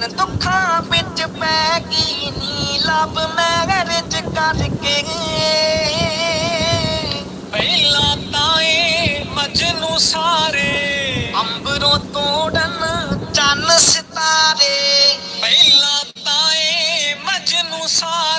ਜਾਨ ਦੁੱਖਾਂ ਵਿੱਚ ਪੈ ਗਈ ਨੀ ਲਵ ਮੈਰਜ ਕਰਕੇ। ਪਹਿਲਾਂ ਤਾਂ ਏ ਮਜਨੂ ਸਾਰੇ। ਅੰਬਰੋਂ ਤੋੜਨ ਚੰਨ ਸਿਤਾਰੇ। ਪਹਿਲਾਂ ਤਾਂ ਏ ਮਜਨੂ ਸਾਰੇ।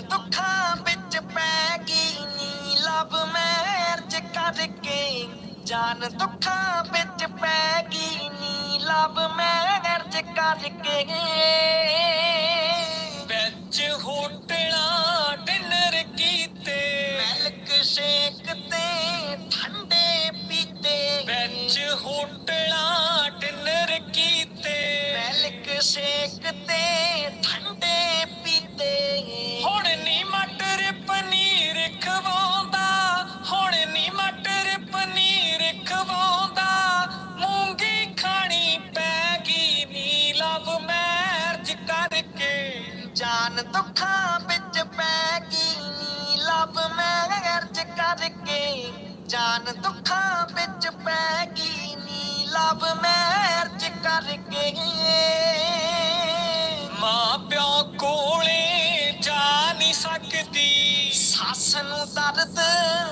ਦੁੱਖਾਂ ਵਿੱਚ ਪੈ ਗਈ ਨੀ। ਲਵ ਮੈਰਜ ਕਰਕੇ ਜਾਨ ਦੁੱਖਾਂ ਵਿੱਚ ਪੈ ਗਈ ਨੀ। ਲਵ ਮੈਰਜ ਕਰਕੇ ਵਿੱਚ ਹੋਟਲਾਂ ਡਿਨਰ ਕੀਤੇ। ਮਿਲਕ ਸ਼ੇਕ ਤੇ ਠੰਡੇ ਪੀਤੇ। ਵਿੱਚ ਹੋਟਲਾਂ ਡਿਨਰ ਕੀਤੇ। ਮਿਲਕ ਸ਼ੇਕ ਤੇ ਠੰਡੇ ਪੀਤੇ। ਨੀ ਲਵ ਮੈਰਜ ਕਰਕੇ ਜਾਨ ਦੁੱਖਾਂ ਵਿੱਚ ਪੈ ਗਈ ਨੀ ਲਵ ਮੈਰਜ ਕਰਕੇ ਮਾਂ ਪਿਓ ਕੋਲੇ ਜਾ ਨਹੀਂ ਸਕਦੀ। ਸੱਸ ਨੂੰ ਦਰਦ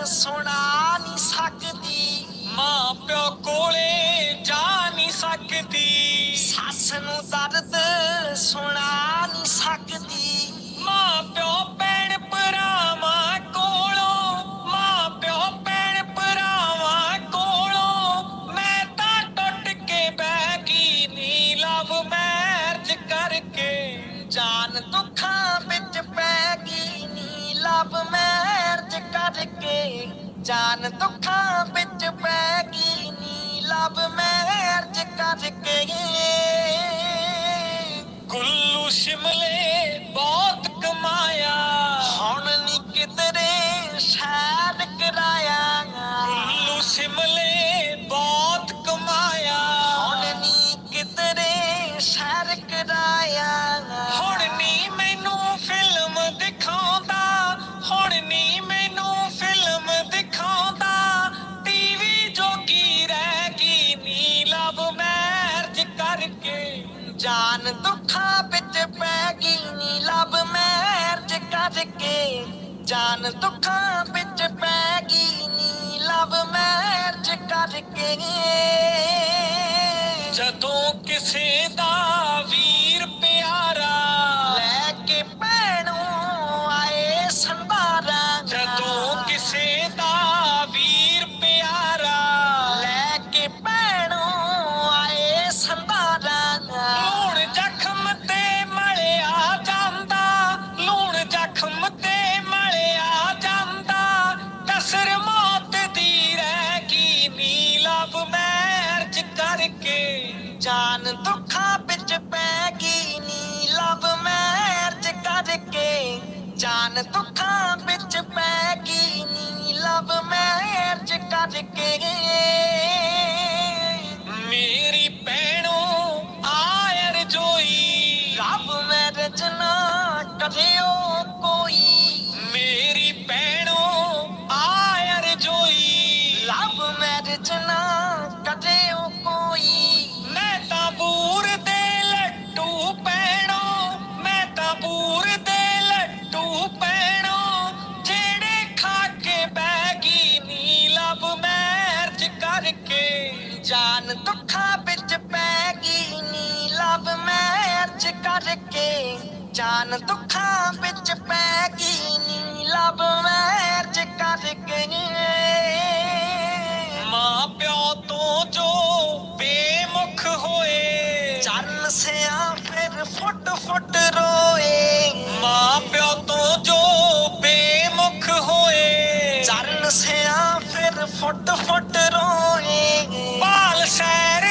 ਸੁਣਾ ਨਹੀਂ ਸਕਦੀ। ਮਾਂ ਪਿਓ ਕੋਲੇ ਜਾ ਨਹੀਂ ਸਕਦੀ। ਸੱਸ ਨੂੰ ਦਰਦ ਸੁਣਾ ਨਹੀਂ ਸਕਦੀ। ਮਾਂ ਪਿਓ ਮੈਰਜ ਕਰਕੇ ਜਾਨ ਦੁੱਖਾਂ ਵਿੱਚ ਪੈ ਗਈ ਨੀ। ਲਵ ਮੈਰਜ ਕਰਕੇ ਜਾਨ ਦੁੱਖਾਂ ਵਿੱਚ ਪੈ ਗਈ ਨੀ। ਲਵ ਮੈਰਜ ਕਰਕੇ। ਜਦੋਂ ਕਿਸੇ ਦਾ ਮੈਰਜ ਜਾਨ ਦੁੱਖਾਂ ਵਿੱਚ ਪੈ ਗਈ ਨੀ ਲਵ ਮੈਰਜ ਕਰਕੇ ਮਾਂ ਪਿਓ ਤੋਂ ਜੋ ਬੇਮੁਖ ਹੋਏ ਚਰਨ ਸਿਆ ਫਿਰ ਫੁੱਟ ਫੁੱਟ ਰੋਏ। ਮਾਂ ਪਿਓ ਤੋਂ ਜੋ ਬੇਮੁਖ ਹੋਏ ਚਰਨ ਸਿਆ ਫਿਰ ਫੁੱਟ ਫੁੱਟ ਰੋਏ। ਪਾਲ ਸੈਰ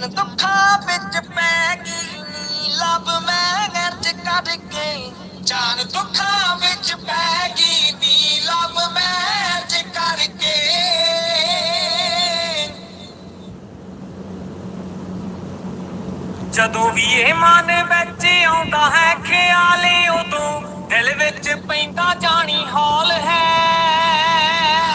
ਜਾਨ ਦੁੱਖਾਂ ਵਿੱਚ ਪੈ ਗਈ। ਨੀ ਲਵ ਮੈਰਿਜ ਕਰਕੇ ਜਾਨ ਦੁੱਖਾਂ ਵਿੱਚ ਪੈ ਗਈ ਨੀ। ਲਵ ਮੈਰਿਜ ਕਰਕੇ ਜਦੋਂ ਵੀ ਇਹ ਮਨ ਵਿੱਚ ਆਉਂਦਾ ਹੈ ਖਿਆਲੇ, ਉਦੋਂ ਦਿਲ ਵਿੱਚ ਪੈਂਦਾ ਜਾਣੀ ਹਾਲ ਹੈ।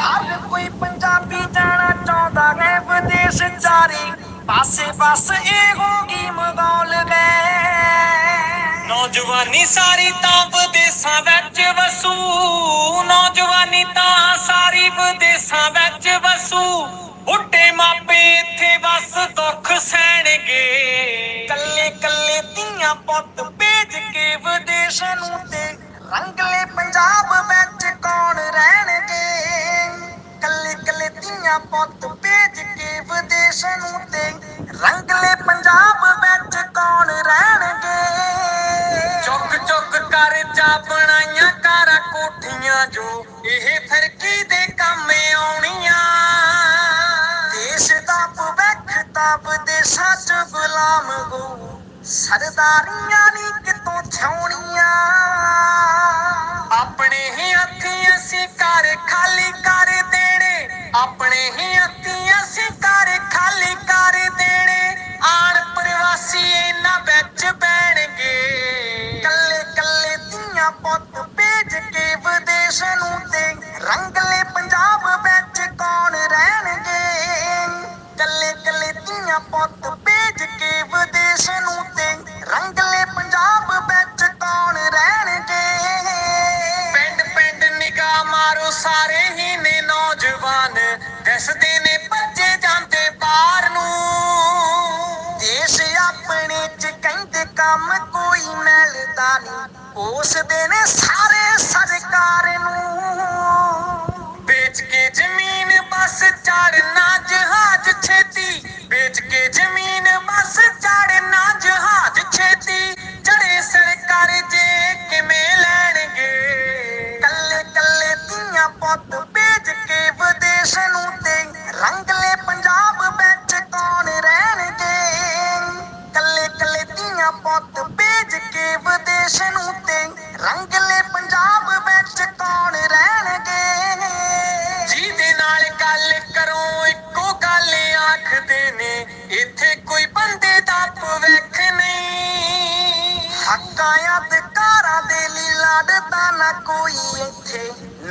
ਹਰ ਕੋਈ ਪੰਜਾਬੀ ਜਾਣਾ ਚਾਹੁੰਦਾ ਹੈ, ਵਿਦੇਸ਼ ਚਾਰੇ ਪਾਸੇ ਬਸ ਇਹੋ ਹੀ ਮਗੌਲ ਗਏ ਨੌਜਵਾਨੀ ਸਾਰੀ ਤਾਂ ਵਿਦੇਸਾਂ ਵਿੱਚ ਵਸੂ। ਨੌਜਵਾਨੀ ਤਾਂ ਸਾਰੀ ਵਿਦੇਸਾਂ ਵਿੱਚ ਵਸੂ। ਉੱਡੇ ਮਾਪੇ ਇੱਥੇ ਬਸ ਦੁੱਖ ਸਹਿਣਗੇ। ਕੱਲੇ ਕੱਲੇ ਧੀਆਂ ਪੁੱਤ ਭੇਜ ਕੇ ਵਿਦੇਸ਼ ਨੂੰ ਤੇ ਰੰਗਲੇ ਪੰਜਾਬ ਵਿੱਚ ਕੌਣ ਰਹਿਣਗੇ? ਕੱਲੇ ਕੱਲੇ ਧੀਆਂ ਪੁੱਤ ਭੇਜ ਕੇ ਵਿਦੇਸ਼ ਨੂੰ ਸਰਦਾਰੀਆਂ ਨਹੀਂ ਕਿਤੋਂ ਛਾਉਣੀਆਂ। ਆਪਣੇ ਹੀ ਹੱਥੀਂ ਅਸੀਂ ਘਰ ਖਾਲੀ ਕਰ ਦੇਣੇ। ਆਪਣੇ ਹੀ ਹੱਥੀਂ ਅਸੀਂ ਘਰ ਖਾਲੀ ਕਰ ਦੇਣੇ। ਆਣ ਪ੍ਰਵਾਸੀ ਇਹਨਾਂ ਵਿੱਚ ਬਹਿਣਗੇ। ਕੱਲੇ ਕੱਲੇ ਧੀਆਂ ਪੁੱਤ ਭੇਜ ਕੇ ਵਿਦੇਸ਼ ਨੂੰ ਤੇ ਰੰਗਲੇ ਪੰਜਾਬ ਵਿੱਚ ਕੌਣ ਰਹਿਣਗੇ? ਕੱਲੇ ਕੱਲੇ ਧੀਆਂ ਪੁੱਤ ਉਸ ਦੇ ਨੇ ਸਾਰੇ ਸਰਕਾਰ ਨੂੰ ਵੇਚ ਕੇ ਜ਼ਮੀਨ ਬਸ ਚੜਨਾ, ਜਹਾਜ਼ ਛੇਤੀ। ਵੇਚ ਕੇ ਜ਼ਮੀਨ ਬਸ ਚੜਨਾ, ਜਹਾਜ਼ ਛੇਤੀ। ਚੜੇ ਸਰਕਾਰ ਜੇ ਕਿਵੇਂ ਲੈਣਗੇ? ਕੱਲੇ ਕੱਲੇ ਧੀਆਂ ਪੁੱਤ ਵੇਚ ਕੇ ਵਿਦੇਸ਼ ਨੂੰ ਤੇ ਰੰਗਲੇ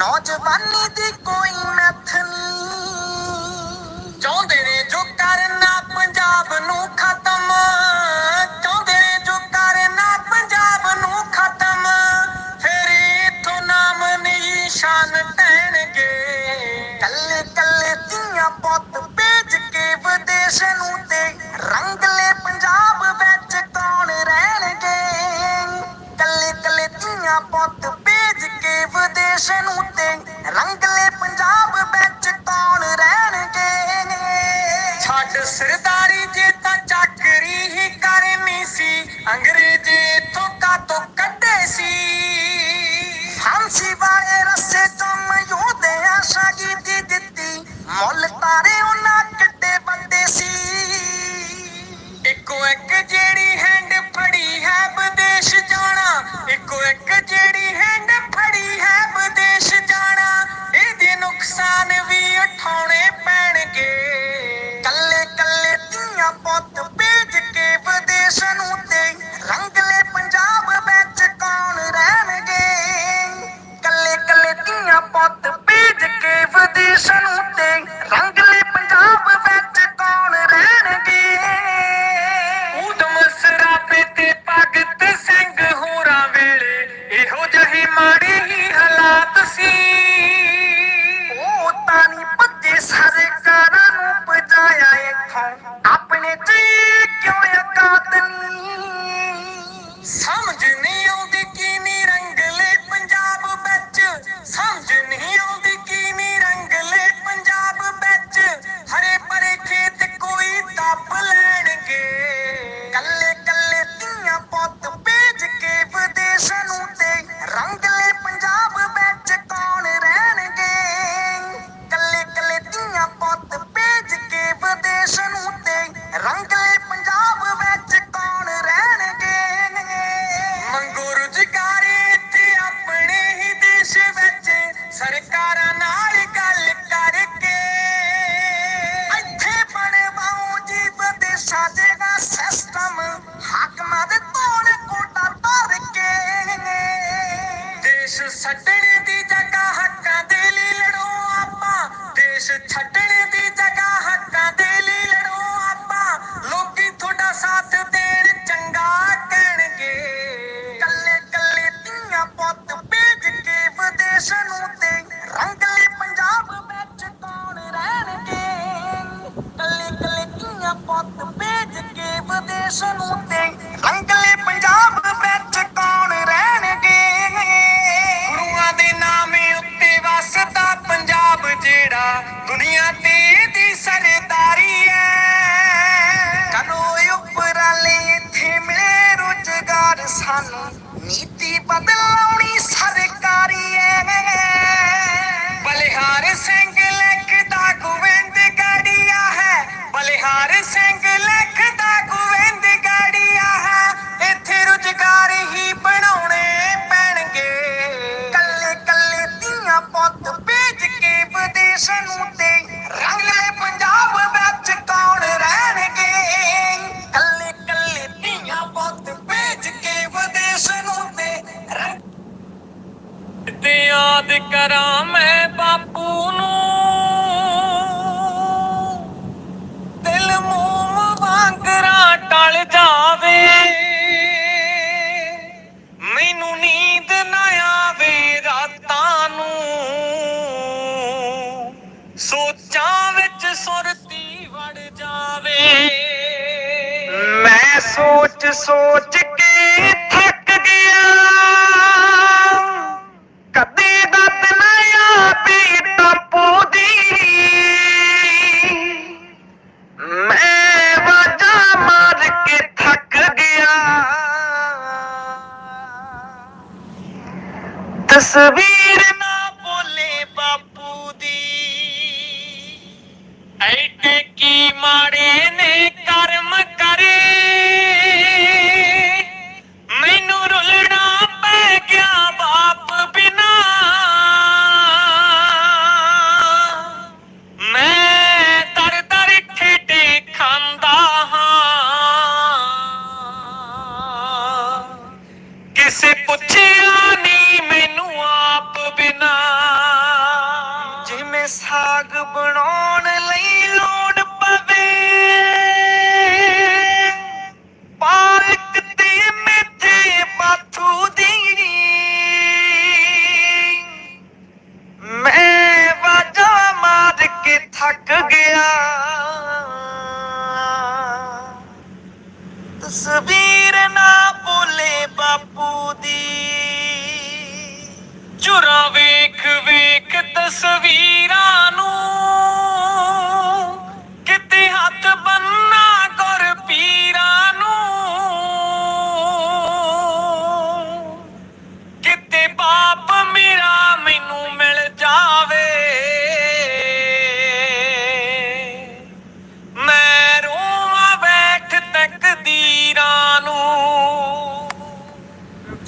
ਨੌਜਵਾਨੀ ਦੀ ਕੋਈ ਨੱਥ ਨਹੀਂ ਚਾਹੁੰਦੇ ਨੇ ਜੋ ਕਰਨਾ ਪੰਜਾਬ ਨੂੰ ਸਰਦਾਰੀ ਤਾਂ ਚਾਕਰੀ ਹੀ ਕਰਨੀ ਸੀ, ਅੰਗਰੇਜ਼ ਇਥੋਂ ਕਾਤੋਂ ਕੱਢੇ ਸੀ। ਫਾਂਸੀ ਵਾਲੇ ਰਸੇ ਤੋਂ ਮਯੂਦੇ ਆਸ਼ਾ ਕੀਤੀ ਦਿੱਤੀ, ਮੁੱਲ ਤਾਰੇ ਉਹਨਾਂ ਕਿੱਡੇ ਬੰਦੇ ਸੀ। ਇੱਕੋ ਇੱਕ ਜਿਹੜੀ ਹੈਂਡ ਫੜੀ ਹੈ ਵਿਦੇਸ਼ ਜਾਣਾ, ਇੱਕੋ ਇੱਕ ਜਿਹੜੀ ਹੈਂਡ শেষ ਸੋਚ ਸੋਚ ਕੇ ਥੱਕ ਗਿਆ। ਸਾਗ ਬਣਾਉਣ ਲਈ ਲੋ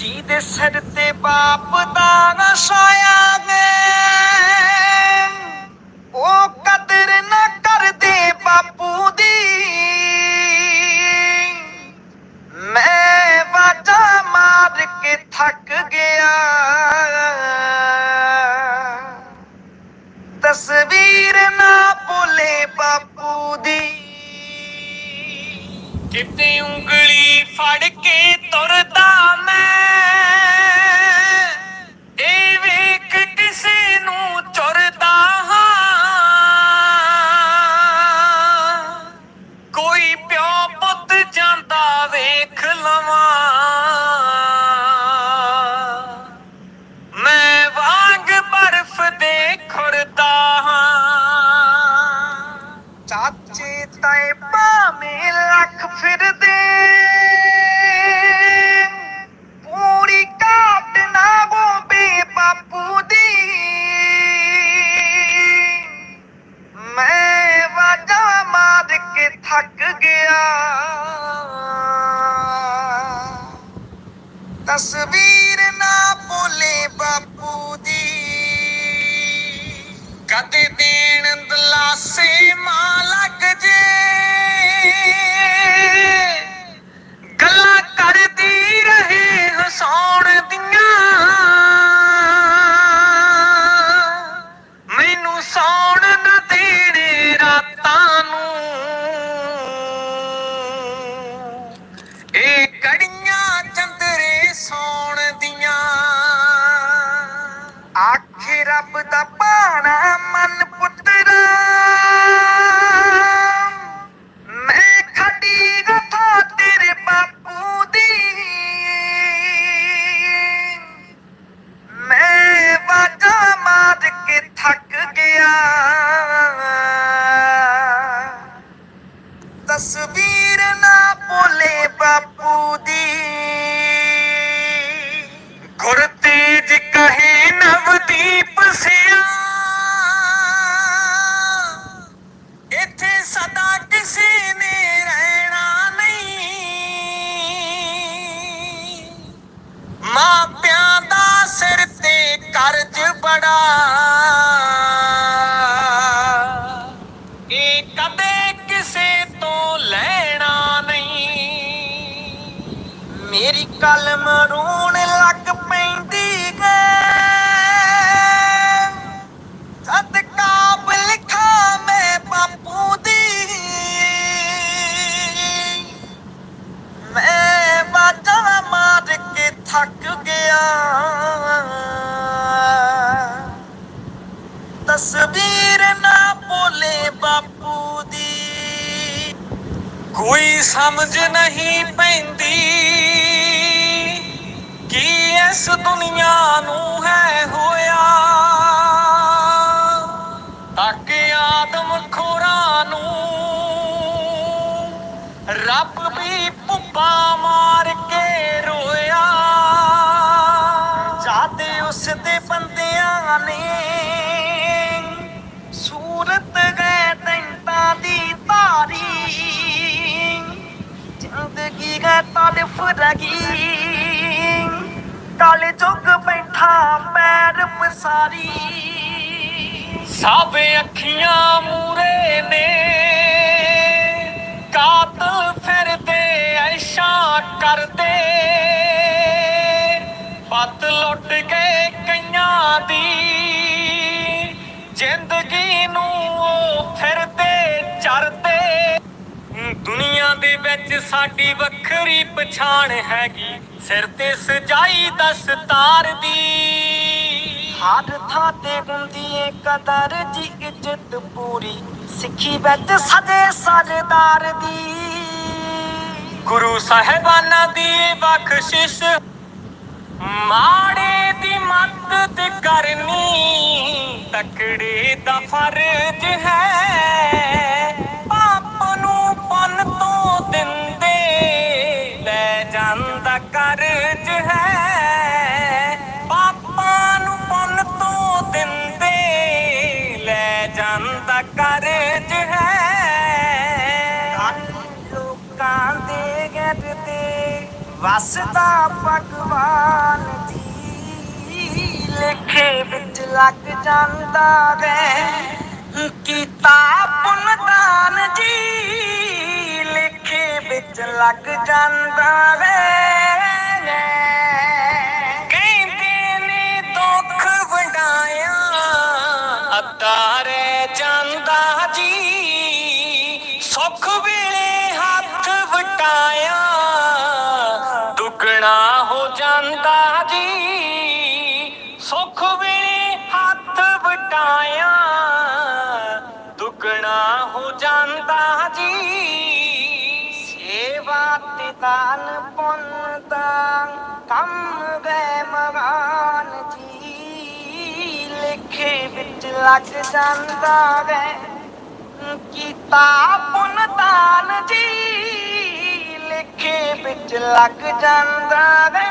ਜੀ ਦੇ ਸਰ ਤੇ ਬਾਪ ਦਾ ਨਾ ਸਾਇਆ ਨੇ ਉਹ ਕਦਰ ਨਾ ਕਰਦੇ ਬਾਪੂ ਦੀ। ਮੈਂ ਵਾਜਾ ਮਾਰ ਕੇ ਥੱਕ ਗਿਆ। ਤਸਵੀਰ ਨਾ ਭੁੱਲੇ ਬਾਪੂ ਦੀ। ਕਿਤੇ ਉਂਗਲੀ ਫੜ ਕੇ ਤੁਰਦਾ ਮੈਂ। ਮੇਰੀ ਕਲਮ ਲੱਗ ਪੈਂਦੀ ਹੈ ਸਦਕਾ ਕਾਬਲ ਮੈਂ ਬਾਪੂ ਦੀ। ਮੈਂ ਬਾਟਾ ਮਾਰ ਕੇ ਥੱਕ ਗਿਆ। ਤਸਵੀਰ ਨਾ ਬੋਲੇ ਬਾਪੂ ਦੀ। ਕੋਈ ਸਮਝ ਨਹੀਂ ਪੈਂਦੀ। ਕੀ ਇਸ ਦੁਨੀਆ ਨੂੰ ਹੈ ਹੋਇਆ? ਤੱਕ ਆਦਮ ਖੋਰਾਂ ਨੂੰ ਰੱਬ ਵੀ ਭੁੱਬਾ ਮਾਰ ਕੇ ਰੋਇਆ। ਜਦ ਉਸ ਦੇ ਬੰਦਿਆਂ ਨੇ ਸੂਰਤ ਗਏ ਤੈਂਤਾ ਦੀ ਤਾਰੀ ਜ਼ਿੰਦਗੀ ਗਏ ਤੜਫ ਰਗੀ। ਕਾਲੇ ਜੁਗ ਬੈਠਾ ਪੈਰ ਮਸਾਰੀ ਸਭ ਅੱਖੀਆਂ ਮੂਰੇ ਨੇ। ਕਾਤਲ ਫਿਰਦੇ, ਐਸ਼ਾ ਕਰਦੇ। ਪਤ ਲੁੱਟ ਗਏ ਕਈਆਂ ਦੀ ਜ਼ਿੰਦਗੀ ਨੂੰ ਉਹ ਫਿਰਦੇ, ਚਰਦੇ। ਦੁਨੀਆ ਦੇ ਵਿੱਚ ਸਾਡੀ ਵੱਖਰੀ ਪਛਾਣ ਹੈਗੀ। ਸਿਰ ਤੇ ਸਜਾਈ ਦਸਤਾਰ ਦੀ। ਹਰ ਥਾਂ ਤੇ ਹੁੰਦੀ ਏ ਕਦਰ ਜੀ ਇੱਜ਼ਤ ਪੂਰੀ। ਸਿੱਖੀ ਵਿੱਚ ਸਦੇ ਸਰਦਾਰ ਦੀ। ਗੁਰੂ ਸਾਹਿਬਾਨਾਂ ਦੀ ਬਖਸ਼ਿਸ਼ ਮਾੜੇ ਦੀ ਮਦਦ ਕਰਨੀ ਤਕੜੇ ਦਾ ਫਰਜ਼ ਹੈ। ਕਰਜ਼ ਹੈ। ਪਾਪਾਂ ਨੂੰ ਪੁੰਨ ਤੋਂ ਦਿੰਦੇ, ਲੈ ਜਾਂਦਾ ਕਰਜ਼ ਹੈ। ਲੋਕਾਂ ਦੇ ਘਰ ਤੇ ਵਸਦਾ ਭਗਵਾਨ ਜੀ, ਲੇਖੇ ਵਿੱਚ ਲੱਗ ਜਾਂਦਾ ਵੇ ਕੀਤਾ ਪੁੰਨਦਾਨ ਜੀ, ਲੇਖੇ ਵਿੱਚ ਲੱਗ ਜਾਂਦਾ ਵੇ ਕਹਿੰਦੇ ਨੇ ਦੁੱਖ ਵੰਡਾਇਆ ਅੱਧਾ ਰਹਿ ਜਾਂਦਾ ਜੀ, ਸੁੱਖ ਵੇਲੇ ਹੱਥ ਵਟਾਇਆ, ਦੁੱਗਣਾ ਹੋ ਜਾਂਦਾ ਜੀ, ਸੁੱਖ ਵੇਲੇ ਹੱਥ ਵਟਾਇਆ, ਦੁੱਗਣਾ ਹੋ ਜਾਂਦਾ ਜੀ। ਤੇ ਦਾਨ ਪੁੰਨ ਦਾ ਕੰਮ ਗਏ ਮਹਾਨ ਜੀ। ਲਿਖੇ ਵਿੱਚ ਲੱਗ ਜਾਂਦਾ ਵੇ ਕੀਤਾ ਪੁੰਨ ਦਾਨ ਜੀ। ਲੇਖੇ ਵਿੱਚ ਲੱਗ ਜਾਂਦਾ ਵੇ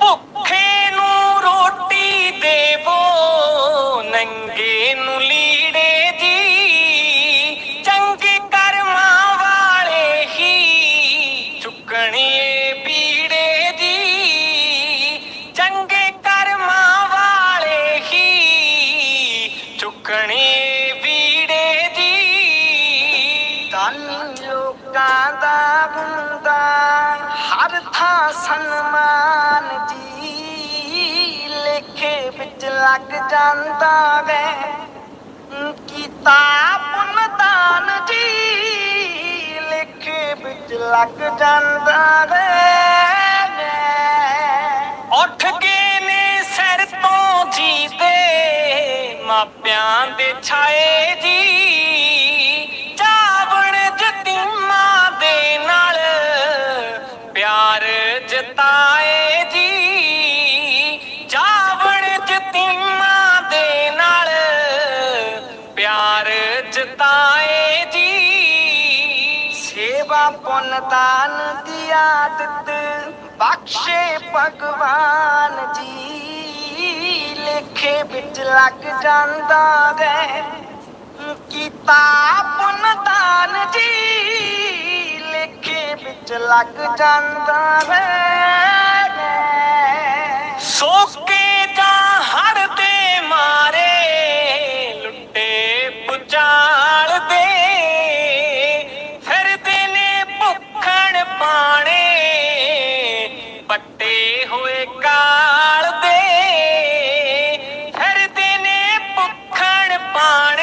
ਭੁੱਖੇ ਨੂੰ ਰੋਟੀ ਦੇਵੋ, ਨੰਗੇ ਨੂੰ ਹਰ ਸਨਮਾਨ ਜੀ ਲੇਖੇ ਵਿੱਚ ਲੱਗ ਜਾਂਦਾ ਵੇ। ਕੀਤਾ ਪੁੰਨ ਜੀ ਲੇਖੇ ਵਿੱਚ ਲੱਗ ਜਾਂਦਾ ਵੇ। ਉੱਠ ਕੇ ਨੇ ਸਿਰ ਤੋਂ ਜੀ ਦੇ ਮਾਪਿਆਂ ਦੇ ਛਾਏ ਜੀ। ਜਤਾਏ ਜੀ। ਜਾਵਣ ਜਤੀਮਾਂ ਦੇ ਨਾਲ ਪਿਆਰ ਜਤਾਏ ਜੀ। ਸੇਵਾ ਪੁੰਨ ਦਾਨ ਦੀ ਆਦਤ ਬਖਸ਼ੇ ਭਗਵਾਨ ਜੀ। ਲੇਖੇ ਵਿੱਚ ਲੱਗ ਜਾਂਦਾ ਹੈ ਕੀਤਾ ਪੁੰਨ ਦਾਨ ਜੀ। ਵਿੱਚ ਲੱਗ ਜਾਂਦਾ ਹੈ ਸੋਕੇ ਜਾਂ ਹੜ ਦੇ ਮਾਰੇ, ਲੁੱਟੇ ਪੁਚਾਲ ਦੇ। ਫਿਰਦੇ ਨੇ ਭੁੱਖਣ ਪਾਣੇ ਪੱਟੇ ਹੋਏ ਕਾਲ ਦੇ। ਫਿਰਦੇ ਨੇ ਭੁੱਖਣ ਪਾਣੇ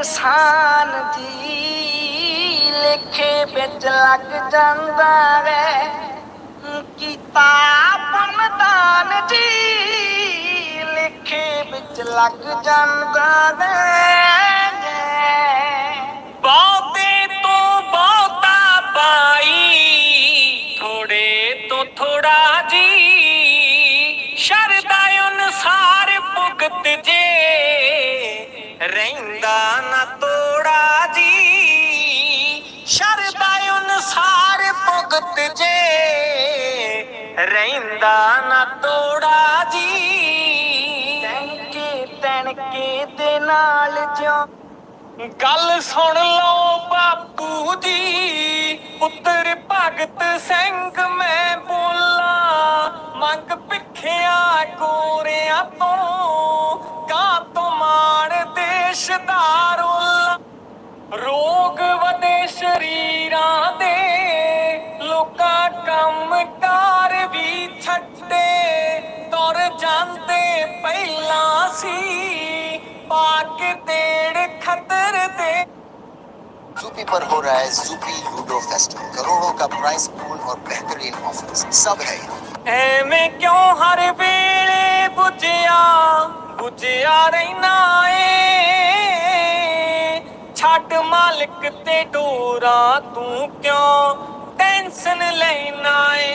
ਇਨਸਾਨ ਜੀ ਲੇਖੇ ਵਿੱਚ ਲੱਗ ਜਾਂਦਾ ਹੈ। ਕੀਤਾ ਪੁੰਨਦਾਨ ਜੀ ਲੇਖੇ ਵਿੱਚ ਲੱਗ ਜਾਂਦਾ ਹੈ। ਬਹੁਤੇ ਤੋਂ ਬਹੁਤਾ ਪਾਈ ਥੋੜੇ ਤੋਂ ਥੋੜਾ ਜੀ। ਸ਼ਰਦਾ ਅਨੁਸਾਰ ਭੁਗਤ ਜੇ। ਰਹਿੰਦਾ ਨਾ ਤੋੜਾ ਜੀ। ਸ਼ਰਦਾ ਸਾਰ ਭੁਗਤ ਜੇ। ਰਹਿੰਦਾ ਨਾ ਤੋੜਾ ਜੀ। ਤਣਕੇ ਤਣਕੇ ਦੇ ਨਾਲ ਜਿਉਂ। ਗੱਲ ਸੁਣ ਲਓ ਬਾਪੂ ਜੀ। ਪੁੱਤਰ ਭਗਤ ਸਿੰਘ ਮੈਂ ਬੋਲਾਂ। ਮੰਗ ਭਿੱਖਿਆ ਗੋਰਿਆਂ ਤੋਂ। ਦੇਸ਼ ਦਾ ਰੋਲਾ ਰੋਗ ਵਧੇ ਸ਼ਰੀਰਾਂ ਦੇ ਲੋਕਾਂ ਕੰਮ ਕਾਰ ਵੀ ਛੱਡੇ ਤੁਰ ਜਾਂਦੇ ਪਹਿਲਾਂ ਸੀ ਪਾ ਕੇ ਤੇੜ ਖਤਰ ਦੇ यूपी पर हो रहा है जूपी लूडो फेस्टिवल करोड़ों का प्राइस पूल और बेहतरीन ऑफर्स सब है यहाँ ਐਵੇਂ ਕਿਉਂ ਹਰ ਵੇਲੇ 부 ਝਿਆ 부ਝਿਆ ਰਹਿਣਾ ਏ। ਛੱਡ ਮਾਲਕ ਤੇ ਡੋਰਾ ਤੂੰ ਕਿਉਂ ਟੈਨਸ਼ਨ ਲੈਣਾ ਏ?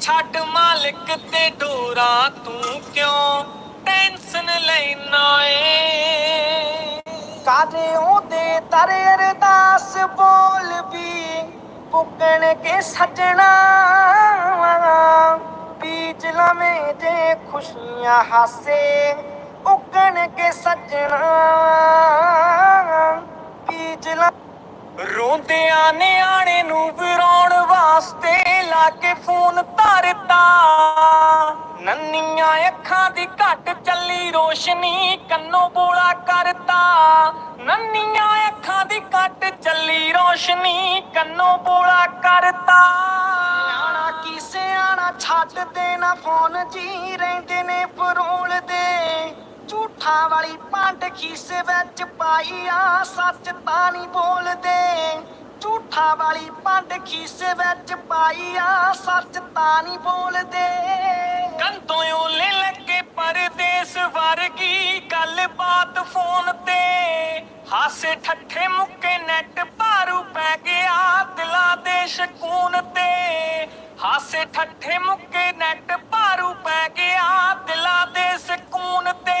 ਛੱਡ ਮਾਲਕ ਤੇ ਡੋਰਾ ਤੂੰ ਕਿਉਂ ਟੈਨਸ਼ਨ ਲੈਣਾ ਏ? ਕਾਦੇ ਉਹਦੇ ਦਰ ਅਰਦਾਸ ਬੋਲ ਵੀ ਪੁੱਗਣ ਕੇ ਸਜਣਾ ਬੀਜ ਲਵੇਂ ਖੁਸ਼ੀਆਂ ਹਾਸੇ ਉੱਗਣ ਕੇ ਸਜਣਾ ਬੀਜ ਰੋਂਦਿਆਂ ਨਿਆਣੇ ਨੂੰ ਵਿਰਾਉਣ ਵਾਸਤੇ ਲਾ ਕੇ ਫੋਨ ਧਰਤਾ। ਨੰਨੀਆਂ ਅੱਖਾਂ ਦੀ ਘੱਟ ਚੱਲੀ ਰੋਸ਼ਨੀ ਕੰਨੋਂ ਬੋਲਾ ਕਰਤਾ। ਨੰਨੀਆਂ ਅੱਖਾਂ ਦੀ ਘੱਟ ਚੱਲੀ ਰੋਸ਼ਨੀ ਕੰਨੋਂ ਬੋਲਾ ਕਰਤਾ। ਆਣਾ ਕੀ ਸਿਆਣਾ ਛੱਡ ਦੇਣਾ, ਫੋਨ ਜੀ ਰਹਿੰਦੇ ਨੇ ਪਰੋਲ ਦੇ। ਝੂਠਾਂ ਵਾਲੀ ਪੰਡ ਖੀਸੇ ਵਿੱਚ ਪਾਈ ਆ, ਸੱਚ ਤਾਂ ਨਹੀਂ ਬੋਲਦੇ। ਝੂਠਾ ਵਾਲੀ ਪੰਡ ਖੀਸੇ ਵਿੱਚ ਪਾਈ ਆ, ਸੱਚ ਤਾਂ ਨਹੀਂ ਬੋਲਦੇ। ਕੰਤੋਂ ਓਲੇ ਲੱਗੇ ਪਰਦੇਸ ਵਰਗੀ ਗੱਲਬਾਤ ਫੋਨ ਤੇ। ਹਾਸੇ ਠੱਠੇ ਮੁੱਕੇ ਨੈਟ ਭਾਰੂ ਪੈ ਗਿਆ ਦਿਲਾਂ ਦੇ ਸ਼ਕੂਨ ਤੇ। ਹਾਸੇ ਠੱਠੇ ਮੁੱਕੇ ਨੈਟ ਭਾਰੂ ਪੈ ਗਿਆ ਦਿਲਾਂ ਦੇ ਸਕੂਨ ਤੇ।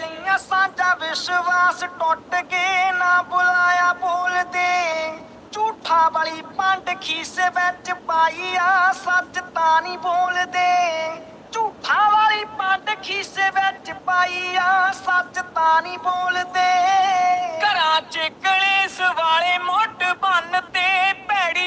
ਗਈਆਂ ਸਾਡਾ ਵਿਸ਼ਵਾਸ ਟੁੱਟ ਗਏ ਨਾ ਬੁਲਾਇਆ ਬੋਲਦੇ ਝੂਠਾ ਵਾਲੀ ਪੰਡ ਖੀਸੇ ਵਿੱਚ ਪਾਈ ਆ ਸੱਚ ਤਾਂ ਨਹੀਂ ਬੋਲਦੇ ਝੂਠਾ ਵਾਲੀ ਪੰਡ ਖੀਸੇ ਵਿੱਚ ਪਾਈ ਆ ਸੱਚ ਤਾਂ ਨਹੀਂ ਬੋਲਦੇ ਘਰਾਂ 'ਚ ਕਲੇਸ਼ ਵਾਲੇ ਮੋਢ ਬੰਨ ਤੇ ਭੈੜੀ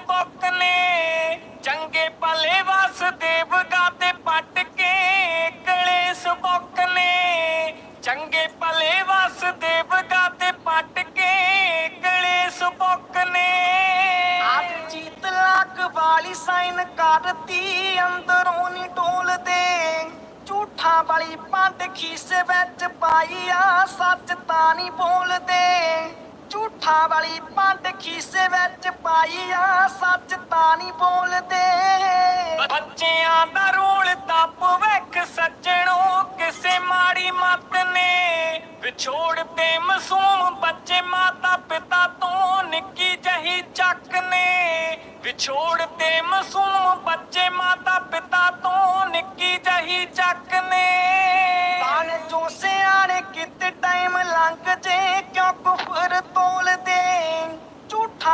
ਫੇਸਬੁੱਕ ਨੇ। ਚੰਗੇ ਭਲੇ ਬਸ ਦੇਵਗਾ ਤੇ ਪੱਟ ਕੇ ਕਲੇਸ਼ ਬੁੱਕ ਨੇ। ਚੰਗੇ ਭਲੇ ਵਸਦੇਵ ਗਾਤੇ ਪੱਟ ਕੇ ਕਲੇਸ਼ ਬੁੱਕ ਨੇ। ਆਪ ਜੀਤ ਲੱਕ ਵਾਲੀ ਸਾਈਨ ਕਰਤੀ, ਅੰਦਰੋਂ ਨੀ ਢੋਲਦੇ ਝੂਠਾਂ ਵਾਲੀ ਪੰਡ ਖੀਸੇ ਵਿੱਚ ਪਾਈ ਆ, ਸੱਚ ਤਾਂ ਨਹੀਂ ਬੋਲਦੇ। ਹੱਥਾਂ ਵਾਲੀ ਪੰਡ ਖੀਸੇ ਵਿੱਚ ਪਾਈ ਆ ਸੱਚ ਤਾਂ ਨਹੀਂ ਬੋਲਦੇ। ਬੱਚਿਆਂ ਦਾ ਰੋਲ ਤਾਂ ਭਵਿੱਖ ਸੱਜਣੋ ਕਿਸੇ ਮਾੜੀ ਮੱਤ ਨੇ ਵਿਛੋੜ ਤੇ ਮਸੂਮ ਬੱਚੇ ਮਾਤਾ ਪਿਤਾ ਤੋਂ ਨਿੱਕੀ ਜਹੀ ਚੱਕ ਨੇ ਵਿਛੋੜ ਤੇ ਮਸੂਮ ਬੱਚੇ ਮਾਤਾ ਪਿਤਾ ਤੋਂ ਨਿੱਕੀ ਜਹੀ ਚੱਕ ਨੇ।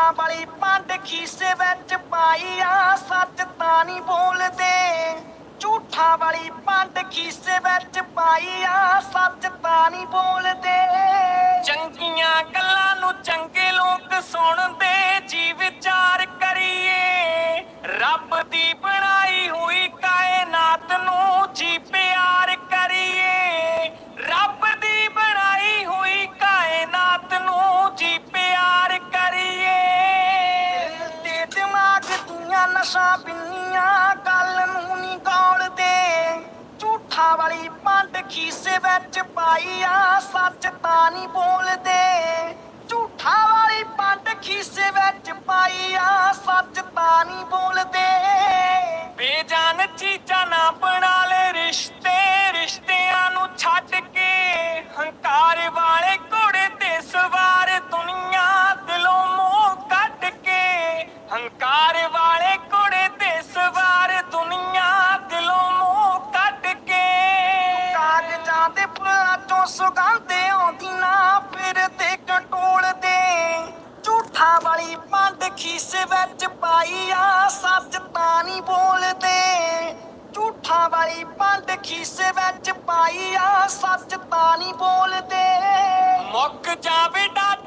ਦਾਣਾ ਵਾਲੀ ਪੰਡ ਖੀਸੇ ਵਿੱਚ ਪਾਈ ਆ, ਸੱਚ ਤਾਂ ਨਹੀਂ ਬੋਲਦੇ। ਝੂਠਾ ਵਾਲੀ ਪੰਡ ਖੀਸੇ ਵਿੱਚ ਪਾਈ ਆ, ਸੱਚ ਤਾਂ ਨਹੀਂ ਬੋਲਦੇ। ਚੰਗੀਆਂ ਗੱਲਾਂ ਨੂੰ ਚੰਗੇ ਲੋਕ ਸੁਣਦੇ ਝੂਠਾ ਵਾਲੀ ਪੰਡ ਖੀਸੇ ਵਿੱਚ ਪਾਈ ਆ, ਸੱਚ ਤਾਂ ਨਹੀਂ ਬੋਲਦੇ। ਝੂਠਾ ਵਾਲੀ ਪੰਡ ਖੀਸੇ ਵਿੱਚ ਪਾਈ ਝੂਠਾ ਵਾਲੀ ਖੀਸੇ ਵਿੱਚ ਪਾਈ ਆ ਸੱਚ ਤਾਂ ਨਹੀਂ ਬੋਲਦੇ। ਮੁੱਕ ਜਾਵੇ ਡਾਟਾ ਭਾਦੀ